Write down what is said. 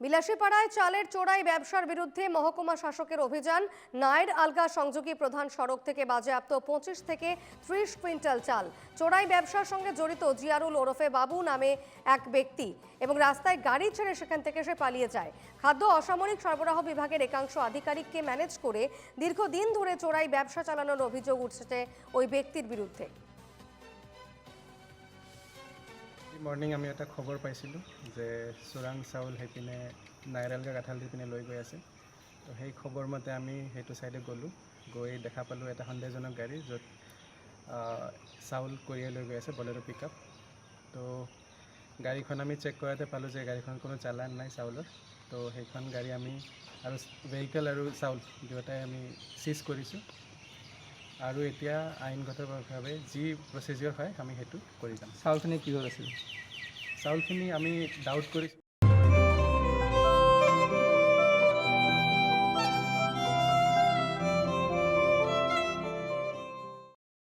বিলাসীপাড়ায় চালের চোরাই ব্যবসার বিরুদ্ধে মহকুমা শাসকের অভিযান। নায়ের আলগা সংযোগী প্রধান সড়ক থেকে বাজেয়াপ্ত পঁচিশ থেকে ত্রিশ কুইন্টাল চাল। চোরাই ব্যবসার সঙ্গে জড়িত জিয়ারুল ওরফে বাবু নামে এক ব্যক্তি এবং রাস্তায় গাড়ি ছেড়ে সেখান থেকে সে পালিয়ে যায়। খাদ্য অসামরিক সরবরাহ বিভাগের একাংশ আধিকারিককে ম্যানেজ করে দীর্ঘদিন ধরে চোরাই ব্যবসা চালানোর অভিযোগ উঠছে ওই ব্যক্তির বিরুদ্ধে। মৰ্ণিং আমি এটা খবৰ পাইছিলোঁ যে চোৰাং চাউল সেইপিনে নাইৰালগা কাঁঠাল দি পিনে লৈ গৈ আছে। তো সেই খবৰ মতে আমি সেইটো ছাইডে গ'লোঁ, গৈ দেখা পালোঁ এটা সন্দেহজনক গাড়ী য'ত চাউল কঢ়িয়াই লৈ গৈ আছে বলেৰো পিক আপ তো গাড়ীখন আমি চেক কৰাতে পালোঁ যে গাড়ীখন কোনো চালান নাই চাউলৰ। তো সেইখন গাড়ী আমি আৰু ভেহিকেল আৰু চাউল দুয়োটাই আমি চিজ কৰিছোঁ। আৰু এতিয়া আইনগতভাৱে যি প্ৰচিডিঅ'ৰ হয় আমি সেইটো কৰি যাম। চাউলখিনি কিহত আছিল? চাউলখিনি আমি ডাউট কৰিছোঁ